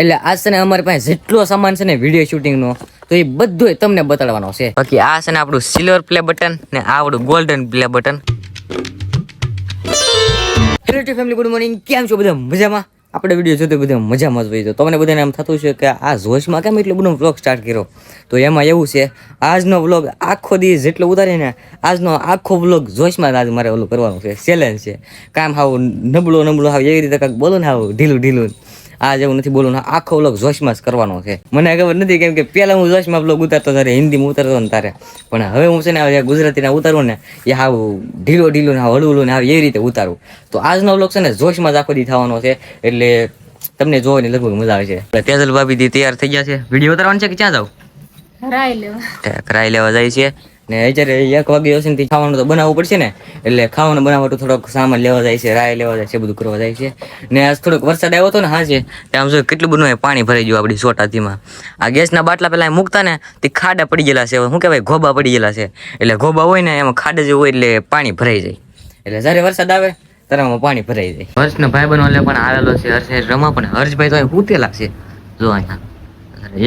એટલે આ છે ને અમારી પાસે જેટલો સામાન છે ને વીડિયો શૂટિંગનો તો એ બધું તમને બતાડવાનો છે. બાકી આ છે ને આપણું સિલ્વર પ્લે બટન ને આપણું golden play button hello to family good morning કેમ છો બધા? મજામાં? આપણે વીડિયો જોતો બધા મજામાં જ હોય તો તમને બધાને એમ થતું છે કે આ જોશમાં કેમ એટલો બધો વ્લોગ સ્ટાર્ટ કર્યો? તો એમાં એવું છે, આજનો વ્લોગ આખો દિવસ જેટલો ઉતારીને આજનો આખો વ્લોગ જોશમાં આજ મારે ઓલું કરવાનું છે ચેલેન્જ છે. કામ હાવ નબળો નબળો હાવ એવી રીતે કાંઈક બોલો ને હાવ ઢીલું ઢીલું. આ જેવું નથી બોલવું આખો વ્લોગ જોશમાં જ કરવાનો છે. મને ખબર નથી કેમ કે પહેલા હું જોશમાં વ્લોગ ઉતારતો તારે હિન્દીમાં ઉતારતો ને તારે. પણ હવે હું છે ને ગુજરાતીના ઉતારું ને એ હાવ ઢીલો ઢીલો ને હળવું ને હાવ એવી રીતે ઉતારું. તો આજનો વ્લોગ છે ને જોશમાં જ આખો દી થવાનો છે એટલે તમને જોવાની લગભગ મજા આવે છે તેજલ ભાભી તૈયાર થઈ ગયા છે. વીડિયો ઉતારવાનો છે કે ક્યાં જાવ? કરાઈ લેવા જાય છે. ને અત્યારે એક વાગે હશે ને ખાવાનું તો બનાવવું પડશે ને, એટલે ખાવાનું બનાવવાનું થોડોક સામાન લેવા જાય છે રાય લેવા જાય છે, બધું કરવા જાય છે. ને આજ થોડોક વરસાદ આવ્યો હતો ને હાજે છે આમ જો કેટલું બધું પાણી ભરાઈ ગયું આપણી સોટાતીમાં આ ગેસના બાટલા અહીં મૂકતા ને, તે ખાડા પડી ગયેલા છે. શું કહેવાય ગોબા પડી ગયેલા છે. એટલે ગોબા હોય ને, એમાં ખાડા જેવું હોય એટલે પાણી ભરાઈ જાય. એટલે જ્યારે વરસાદ આવે, ત્યારે આમાં પાણી ભરાઈ જાય. હર્ષનો ભાઈ બનો એટલે પણ આવેલો છે, હર્ષ રમા, પણ હર્ષભાઈ તો અહીં હુતેલા છે. જો અહીંયા.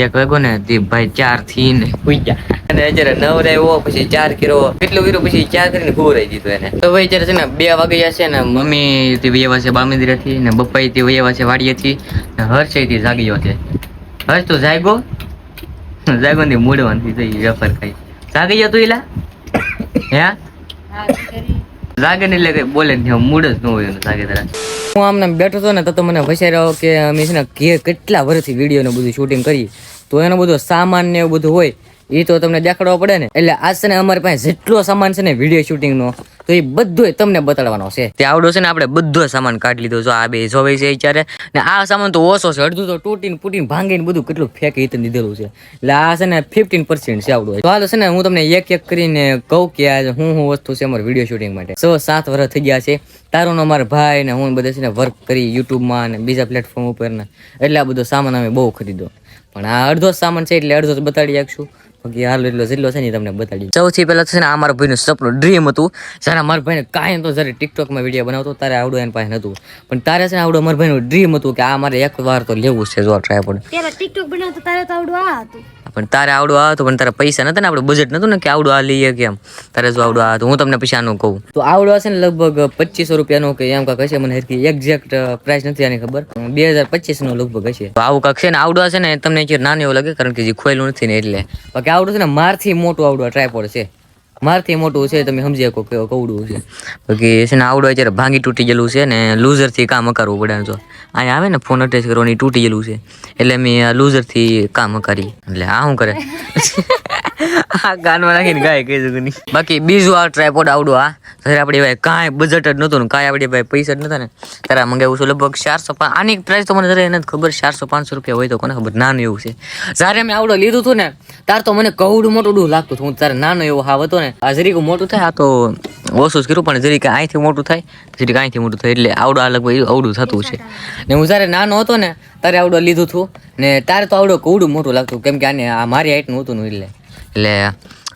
એક વાગ્યો ને, તે ભાઈ ચારથી ને પૂજ્યા અને અત્યારે રહ્યો પછી ચાર કિલો કેટલું કર્યું? પછી ચાર કરીને ખોરાઈ દીધું એને. તો ભાઈ અત્યારે છે ને, બે વાગ્યા છે ને, મમ્મી થી વૈયા છે બામિંદ્રથી ને બપ્પાઈ થી વૈયા છે વાડીએ થી ને હર્ષયથી જાગ્યો છે. હર્ષ, તો જાગ્યો? જાગો ની મૂડવાનથી જઈ વેફર ખાઈ. જાગી જતું એલા હે? જાગે ને એટલે બોલે ને મૂડ જ ન હોય જાગે તારા. હું આમને બેઠો હતો ને, તો મને વસાર્યો કે અમે છે ને કેટલા વર્ષથી વીડિયો ને બધું શૂટિંગ કરી તો એનો બધો સામાન ને એવું બધું હોય એ તો તમને દેખાડવો પડે ને. એટલે આજ છે ને અમારી પાસે જેટલો સામાન છે ને વીડિયો શૂટિંગનો તો એ બધું તમને બતાડવાનો છે. તે આવડો છે ને આપણે બધો સામાન કાઢી લીધો આ બે જોવે છે અત્યારે. ને આ સામાન તો ઓછો છે. અડધું તો તૂટીને પૂટીને ભાંગીને બધું કેટલું ફેંકી રીતે દીધેલું છે. એટલે આ છે ને ફિફ્ટીન પર્સન્ટ છે આવડું. તો હાલો છે ને હું તમને એક એક કરીને કહું કે આ હું હું વસ્તુ છે અમારી વીડિયો શૂટિંગ માટે. સો સાત વર્ષ થઈ ગયા છે. તારો અમારા ભાઈ ને હું બધા છે ને વર્ક કરી યુટ્યુબમાં ને બીજા પ્લેટફોર્મ ઉપર ને. એટલે આ બધો સામાન અમે બહુ ખરીદો પણ આ અડધો સામાન છે એટલે અડધો જ બતાડી આપશું બાકી હાલ એટલો જેટલો છે ને તમને બતાડી સૌથી પહેલા છે ને આ મારા ભાઈનું સપનું ડ્રીમ હતું. જ્યારે મારા ભાઈને કાંઈ તો જ્યારે ટિકટોકમાં વીડિયો બનાવતો ત્યારે આવડું એના પાસે નહોતું. પણ તારે છે ને આવડું મારા ભાઈનું ડ્રીમ હતું કે આ મારે એક વાર તો લેવું છે જો ટ્રાય પણ ટિકટોક બનાવતો તારે તો આવડું આ હતું. પણ તારે આવડું આ હતું પણ તારા પૈસા નતા ને આપણું બજેટ નતું ને કે આવડું આ લઈએ કેમ તારે જો આવડું આ હતું હું તમને પછી આનું કહું. તો આવડું હશે ને લગભગ પચીસો રૂપિયાનું કે એમ કાંક હશે મને હરકી એક્ઝેક્ટ પ્રાઇસ નથી આની ખબર. બે હજાર પચીસનું લગભગ હશે. તો આવું કાંક છે ને આવડું હશે ને તમને નાનું એવું લાગે કારણ કે જે ખોયેલું નથી ને એટલે. બાકી આવડું છે ને, મારથી મોટું આવડું ટ્રાયપોડ છે. મારથી મોટું છે, તમે સમજી શકો કે કવડું છે. બાકી છે ને, આવડું અત્યારે ભાંગી તૂટી ગયેલું છે ને લૂઝરથી કામ કરવું પડે જો અહીંયા આવે ને ફોન અટેચ કરવાની તૂટી ગયેલું છે. એટલે મેં લૂઝરથી કામ કરી એટલે આ શું કરે? આ કાનમાં નાખીને ગાય કહી શકું નહીં. બાકી બીજું આ ટ્રાયપોડ આવડું આ. ત્યારે આપણી ભાઈ કાંઈ બજેટ જ નહોતું ને, કાંઈ આપણી ભાઈ પૈસા જ નતા ને, ત્યારે મંગાવ્યું છું લગભગ ચારસો પાંચ આની પ્રાઇસ તો મને જરા એને ખબર, ચારસો પાંચસો રૂપિયા હોય તો કોને ખબર, નાનું એવું છે. જ્યારે મેં આવડો લીધું હતું ને તાર તો મને કવડું મોટું લાગતું હતું. તારે નાનો એવો હાવ હતો ને, આ જરીક મોટું થાય, આ તો ઓછું જ કર્યું પણ જરીક અહીંથી મોટું થાય, જરીક અહીંથી મોટું થાય, એટલે આવડો આ લગભગ આવડું થતું છે. ને હું જ્યારે નાનો હતો ને તારે આવડો લીધું હતું. ને તારે તો આવડો કવડું મોટું લાગતું કેમ કે આને આ મારી હાઈટનું હતું ને એટલે. એટલે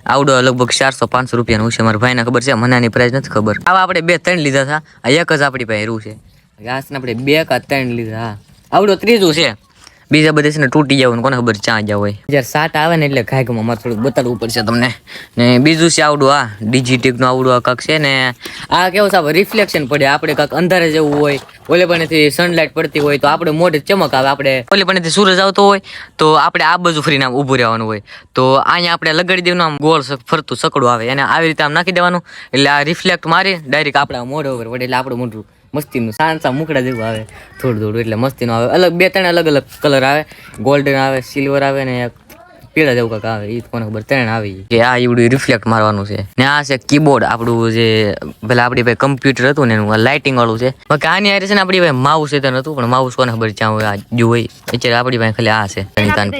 આવડો લગભગ ચારસો, પાંચસો રૂપિયાનું છે. મારા ભાઈને ખબર છે, મને આની પ્રાઇસ નથી ખબર. આવા આપણે બે, ત્રણ લીધા હતા. એક જ આપણી પાસે રૂ છે. ઘાસને આપણે બે કા ત્રણ લીધા. આવડો ત્રીજું છે. બીજા બધે છે ને તૂટી જવું કોને ખબર ચા જાવ હોય. જ્યારે સાટ આવે ને એટલે ઘાયકમાં મારે થોડુંક બતાડવું પડશે તમને. ને બીજું છે આવડું આ ડિજિટેકનું આવડું આ કાંક છે ને. આ કેવું સાહેબ રિફ્લેક્શન પડે. આપણે કાંક અંધારે જેવું હોય ઓલે સનલાઇટ પડતી હોય તો આપણે મોઢે ચમક આવે. આપણે ઓલે સૂરજ આવતો હોય તો આપણે આ બાજુ ફરીને આમ ઊભું રહેવાનું હોય. તો અહીંયા આપણે લગાડી દેવાનું, આમ ગોળ ફરતું સકડું આવે. અને આવી રીતે આમ નાખી દેવાનું. એટલે આ રિફ્લેક્ટ મારી ડાયરેક્ટ આપણા મોઢે ઉપર પડે. એટલે આપણું મોઢું મસ્તીનું સાંસા મુકડા જેવું આવે. થોડું થોડું એટલે મસ્તીનું આવે. અલગ બે ત્રણ અલગ અલગ કલર આવે. ગોલ્ડન આવે સિલ્વર આવે ને એક પીળા જેવું કાંક આવે એ કોને ખબર ત્રણ આવી કે આ એવડું રિફ્લેક્ટ મારવાનું છે. ને આ છે કીબોર્ડ આપણું જે પેલા આપણી ભાઈ કમ્પ્યુટર હતું ને એનું લાઇટિંગ વાળું છે. બાકી આની આરે છે ને આપણી ભાઈ માઉસ એ નતું પણ માઉસ કોને ખબર જ્યાં હોય આ હોય. અત્યારે આપણી ભાઈ ખાલી આ છે.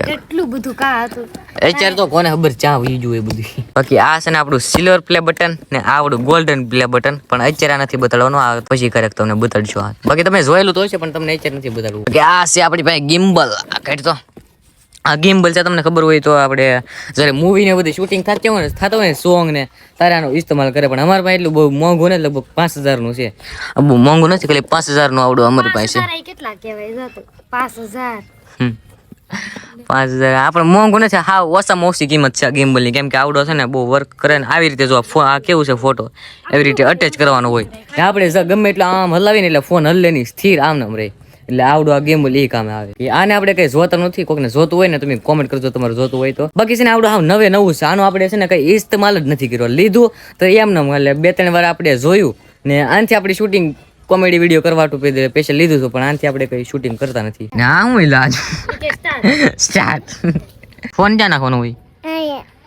કેટલું બધું કા હતું? અત્યારે તો કોને ખબર ચા હોય જોઈએ બધું. બાકી આ છે ને આપણું સિલ્વર પ્લે બટન ને આ આપણું ગોલ્ડન પ્લે બટન પણ અત્યારે આ નથી બતાડવાનું આ પછી ક્યારેક તમને બતાડશું આ. બાકી તમે જોયેલું તો છે પણ તમને અત્યારે નથી બતાડવું. કે આ છે આપણી પાસે ગિમ્બલ આ તો આ ગિમ્બલ છે તમને ખબર હોય તો આપણે જ્યારે મૂવી ને બધી શૂટિંગ થતી હોય ને થતો હોય ને સોંગ ને તારે આનો ઇસ્તેમાલ કરે. પણ અમારા પાસે એટલું બહુ મોંઘું ને લગભગ પાંચ હજારનું છે. બહુ મોંઘું નથી ખાલી પાંચ હજારનું આવડું અમારી પાસે. કેટલા કહેવાય? પાંચ હજાર. પાંચ હજાર. આપણે મોંઘું નથી હા ઓછામાં ઓછી કિંમત છે ગેમ્બલની કેમ કે આવડો છે ને બહુ વર્ક કરે ને આવી રીતે જો આ કેવું છે ફોટો એવી રીતે અટેચ કરવાનો હોય. આપણે જ ગમે એટલે આમ હલાવીને એટલે ફોન હલ્લે નહીં સ્થિર આમ નામ રહે. એટલે આવડો આ ગેમ એ કામ આવે. એ આને આપણે કઈ જોતા નથી, કોકને જોતું હોય ને તમે કોમેન્ટ કરજો તમારે જોતું હોય તો. બાકી છે ને આવડું હાવ નવે નવું છે, આનું આપણે છે ને કઈ ઇસ્તેમાલ જ નથી કર્યો. લીધું તો એમ નામ એટલે બે ત્રણ વાર આપણે જોયું ને આનાથી આપણી શૂટિંગ કોમેડી વીડિયો કરવા પૈસા લીધું હતું, પણ આનાથી આપણે કઈ શૂટિંગ કરતા નથી. ના હું ઇલાજ સ્ટાર્ટ ફોન ક્યાં નાખવાનો હોય?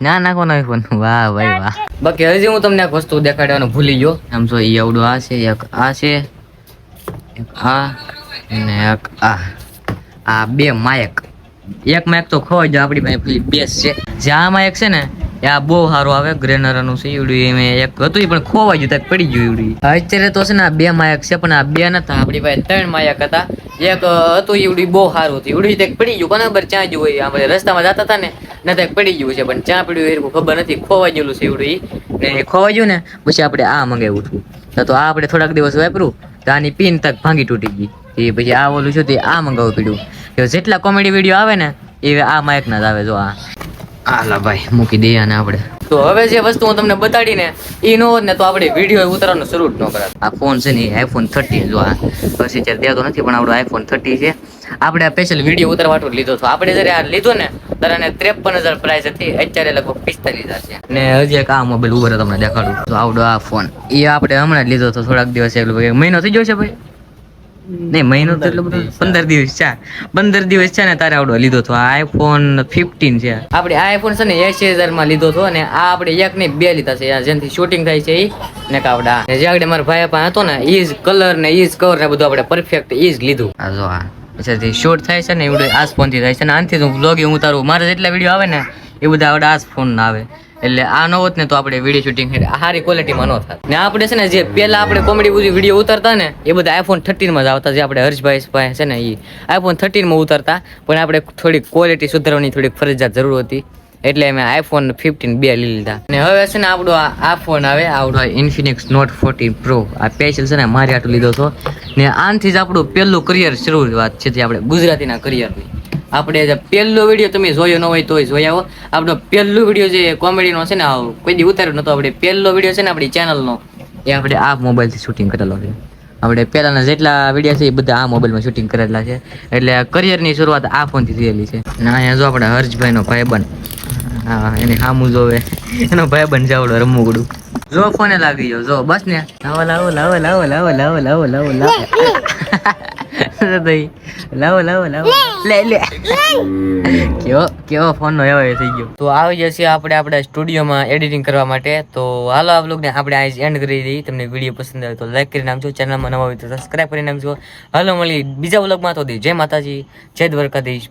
ના નાખવાનો હોય ફોન વાહ, ભાઈ, વાહ. બાકી હજી હું તમને એક વસ્તુ દેખાડવાનું ભૂલી ગયો. આમ જો ઈ આવડું આ છે, એક આ છે, એક આ. અને એક, આ આ બે માયક. એક માયક તો ખોવાઈ જો આપણી પાસે પેલી બેસ છે. જે આ માયક છે ને, એ આ બહુ સારું આવે, ગ્રેનરનું છે, એવડું એમ એક હતું પણ ખોવાઈ ગયું ત્યાં પડી ગયું એવડું અત્યારે તો છે ને, આ બે માયક છે, પણ આ બે નતા, આપણી પાસે ત્રણ માયક હતા. એક હતું એવડું બહુ સારું હતું, એવડું ત્યાં પડી ગયું કોને ખબર ક્યાં ગયું હોય, આપણે રસ્તામાં જતા હતા ને ને ત્યાં પડી ગયું છે, પણ ચાં પડ્યું એવું ખબર નથી, ખોવાઈ ગયેલું છે એવડું ને ખોવાઈ ગયું ને, પછી આપણે આ મંગાવ્યું હતું. તો આ આપણે થોડાક દિવસ વાપરું તો આની પિન તક ભાંગી તૂટી ગઈ. એ પછી આ ઓલું શું તે આ મંગાવવું પડ્યું કે જેટલા કોમેડી વીડિયો આવે ને, એ આ માયક ના જ આવે જો આ. આલા ભાઈ, મૂકી દઈએ આને આપણે. તો હવે જે વસ્તુ હું તમને બતાડી ને એ નો ને તો આપણે વીડિયો ઉતારવાનું શરૂ જ ન કરાત. આ ફોન છે ને આઈફોન થર્ટી જો આ. પછી અત્યારે દેતો નથી, પણ આપણો આઈફોન થર્ટી છે. આપણે આ સ્પેશિયલ વીડિયો ઉતારવા લીધો હતો આપણે જ્યારે આ લીધો ને, ત્યારે ત્રેપન હજાર પ્રાઇસ હતી. અત્યારે લગભગ પિસ્તાલીસ હજાર છે. ને હજી એક આ મોબાઈલ ઉભર તમને દેખાડું. તો આવડો આ ફોન એ આપણે હમણાં લીધો હતો થોડાક દિવસ મહિનો થઈ ગયો છે ભાઈ. નહીં મહિનો તો એટલો બધો પંદર દિવસ છે. પંદર દિવસ છે ને તારે આવડો લીધો હતો આઈફોન ફિફ્ટીન છે. આપણે આઈફોન છે ને એસી હજારમાં લીધો હતો અને આ આપણે એક ને બે લીધા છે. આ જેનાથી શૂટિંગ થાય છે એ ને કાવડા. ને જે આગળ મારા ભાઈ પાસે હતો ને એ જ કલર ને એ જ કવર ને બધું આપણે પરફેક્ટ એ જ લીધું. હા જો હા પછી શૂટ થાય છે ને એવડે આ ફોનથી થાય છે. ને આનથી હું vlog ઉતારું મારે જેટલા વીડિયો આવે ને એ બધા આવડે આ ફોન ના આવે. એટલે આ ન હોત ને તો આપણે વીડિયો શૂટિંગ સારી ક્વોલિટીમાં ન થાત. ને આપણે છે ને જે પહેલા આપણે કોમેડી બધી વીડિયો ઉતારતા ને, એ બધા આઈફોન થર્ટીનમાં જ આવતા, જે આપણે હર્ષભાઈ ભાઈ છે ને એ આઈફોન થર્ટીનમાં ઉતારતા. પણ આપણે થોડીક ક્વોલિટી સુધારવાની થોડીક ફરજિયાત જરૂર હતી. એટલે મેં આઈફોન ફિફ્ટીન બે લઈ લીધા. ને હવે છે ને આપણો આ ફોન આવે આવડો ઇન્ફિનિક્સ નોટ ફોર્ટીન પ્રો આ સ્પેશિયલ છે ને મારી આટલું લીધો હતો. ને આનથી જ આપણું પહેલું કરિયર શરૂઆત છે જે આપણે ગુજરાતીના કરિયરની આપણે જે પહેલો વીડિયો તમે જોયો ન હોય તોય જોઈ આવો. આપણો પહેલો વીડિયો જે કોમેડીનો છે ને કોઈ દી ઉતાર્યો નતો, આપણે પહેલો વીડિયો છે ને આપણી ચેનલનો એ આપણે આ મોબાઈલથી શૂટિંગ કરેલો છે. આપણે પહેલાના જેટલા વીડિયો છે એ બધા આ મોબાઈલમાં શૂટિંગ કરેલા છે. એટલે કરિયરની શરૂઆત આ ફોનથી થયેલી છે. અને અહીંયા જો આપણે હર્ષભાઈનો ભાઈબંધ. હા, એને હામું જોવે. એનો ભાઈબંધ જાવડો રમુગડું. જો ફોને લાગી ગયો, જો, બસ ને. લાવો લાવો લાવો લાવો લાવો લાવો લાવો લાવો લાવો. દઈ લાવો લાવો લાવો લે લે કેવો કેવો ફોન નો એવો થઈ ગયો. તો આવી જશે આપણે આપણા સ્ટુડિયોમાં એડિટિંગ કરવા માટે. તો હાલો આ vlog ને આપણે આજ એન્ડ કરી દઈએ. તમને વીડિયો પસંદ આવે તો લાઈક કરી નાખજો. ચેનલમાં નવા હોય તો સબસ્ક્રાઈબ કરી નાખજો. હાલો મળી બીજા વ્લોગમાં તો દે જય માતાજી જય દ્વારકાધીશ.